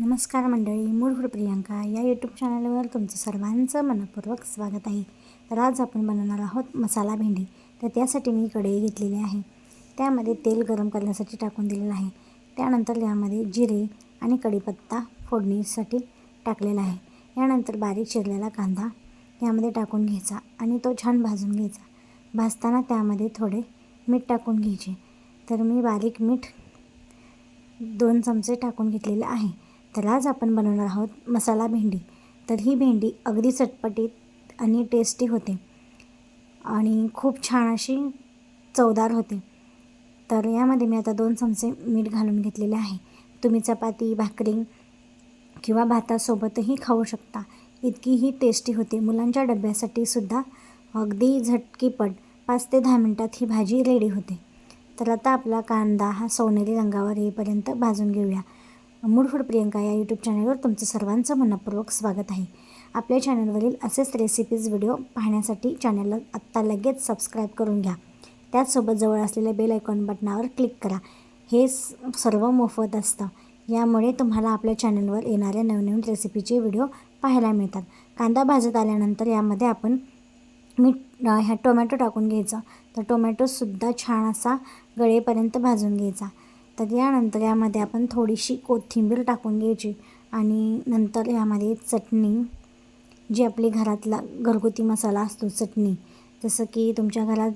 नमस्कार मंडळी मूळभूड प्रियांका या यूट्यूब चॅनलवर तुमचं सर्वांचं मनपूर्वक स्वागत आहे. तर आज आपण बनवणार आहोत मसाला भेंडी. तर त्यासाठी मी कढई घेतलेली आहे. त्यामध्ये तेल गरम करण्यासाठी टाकून दिलेलं आहे. त्यानंतर यामध्ये जिरे आणि कढीपत्ता फोडणीसाठी टाकलेला आहे. यानंतर बारीक चिरलेला कांदा यामध्ये टाकून घ्यायचा आणि तो छान भाजून घ्यायचा. भाजताना त्यामध्ये थोडे मीठ टाकून घ्यायचे. तर मी बारीक मीठ दोन चमचे टाकून घेतलेले आहे. तर आज आपण बनवणार आहोत मसाला भेंडी. तर ही भेंडी अगदी चटपटीत आणि टेस्टी होते. आणि खूप छान अशी चवदार होते. तर यामध्ये मी आता दोन चमचे मीठ घालून घेतलेले आहे. तुम्ही चपाती भाकरी किंवा भातासोबतही खाऊ शकता. इतकी ही टेस्टी होते. मुलांच्या डब्यासाठी सुद्धा अगदी झटकीपट पाच ते दहा मिनटात ही भाजी रेडी होते. तर आता आपला कांदा हा सोनेरी रंगावर येईपर्यंत भाजून घेऊया. मूडफूड प्रियंका या यूट्यूब चॅनलवर तुमचं सर्वांचं मनपूर्वक स्वागत आहे. आपल्या चॅनलवरील असेच रेसिपीज व्हिडिओ पाहण्यासाठी चॅनलला आत्ता लगेच सबस्क्राईब करून घ्या. त्याचसोबत जवळ असलेल्या बेल आयकॉन बटनावर क्लिक करा. हे स- सर्व मोफत असतं. यामुळे तुम्हाला आपल्या चॅनलवर येणाऱ्या नवनवीन रेसिपीचे व्हिडिओ पाहायला मिळतात. कांदा भाजत आल्यानंतर यामध्ये आपण मीठ ह्या टोमॅटो टाकून घ्यायचं. तर टोमॅटोसुद्धा छान असा गळेपर्यंत भाजून घ्यायचा. तर यानंतर यामध्ये आपण थोडीशी कोथिंबीर टाकून घ्यायची आणि नंतर यामध्ये चटणी जी आपली घरातला घरगुती मसाला असतो चटणी. जसं की तुमच्या घरात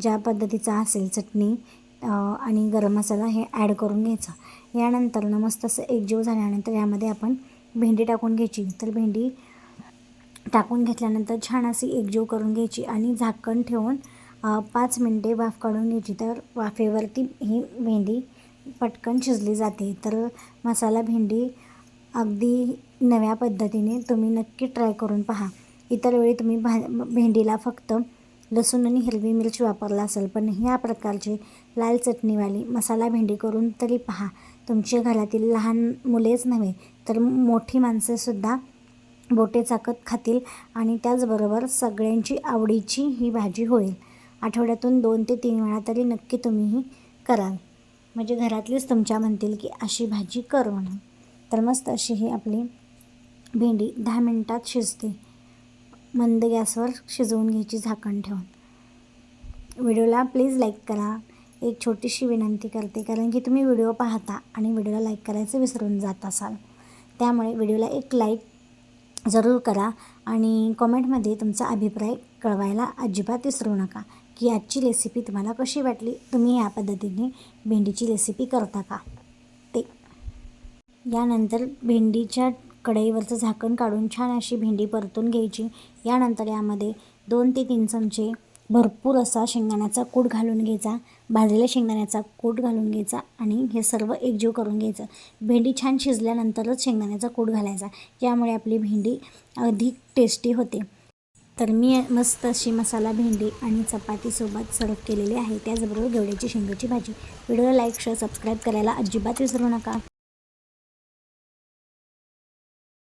ज्या पद्धतीचा असेल चटणी आणि गरम मसाला हे ॲड करून घ्यायचा. यानंतर न मस्त असं एकजीव झाल्यानंतर यामध्ये आपण भेंडी टाकून घ्यायची. तर भेंडी टाकून घेतल्यानंतर छान अशी एकजीव करून घ्यायची आणि झाकण ठेवून पाच मिनटे वाफ काढून घ्यायची. तर वाफेवरती ही भेंडी पटकन शिजली जाते. तर मसाला भेंडी अगदी नव्या पद्धतीने तुम्ही नक्की ट्राय करून पहा. इतर वेळी तुम्ही भा भेंडीला फक्त लसूण आणि हिरवी मिरची वापरला असेल पण ह्या प्रकारची लाल चटणीवाली मसाला भेंडी करून तरी पहा. तुमच्या घरातील लहान मुलेच नव्हे तर मोठी माणसेसुद्धा बोटे चाकत खातील आणि त्याचबरोबर सगळ्यांची आवडीची ही भाजी होईल. आठवड्यातून दोन ते तीन वेळा तरी नक्की तुम्हीही कराल. म्हणजे घरातलीच तुमच्या म्हणतील की अशी भाजी कर म्हणून. तर मस्त अशी ही आपली भेंडी दहा मिनटात शिजते. मंद गॅसवर शिजवून घ्यायची झाकण ठेवून. व्हिडिओला प्लीज लाईक करा. एक छोटीशी विनंती करते कारण की तुम्ही व्हिडिओ पाहता आणि व्हिडिओला लाईक करायचं विसरून जात असाल. त्यामुळे व्हिडिओला एक लाईक जरूर करा आणि कॉमेंटमध्ये तुमचा अभिप्राय कळवायला अजिबात विसरू नका. की आजची रेसिपी तुम्हाला कशी वाटली? तुम्ही या पद्धतीने भेंडीची रेसिपी करता का? ते. यानंतर भेंडीच्या कढईवरचं झाकण काढून छान अशी भेंडी परतून घ्यायची. यानंतर यामध्ये दोन ते तीन चमचे भरपूर असा शेंगदाण्याचा कूट घालून घ्यायचा. भाजलेल्या शेंगदाण्याचा कूट घालून घ्यायचा आणि हे सर्व एकजीव करून घ्यायचं. भेंडी छान शिजल्यानंतरच शेंगदाण्याचा कूट घालायचा. यामुळे आपली भेंडी अधिक टेस्टी होते. तर मी मस्त अशी मसाला भेंडी आणि चपातीसोबत सर्व केलेली आहे. त्याचबरोबर गेवड्याची शेंगाची भाजी. व्हिडिओला लाईक शेअर सबस्क्राईब करायला अजिबात विसरू नका.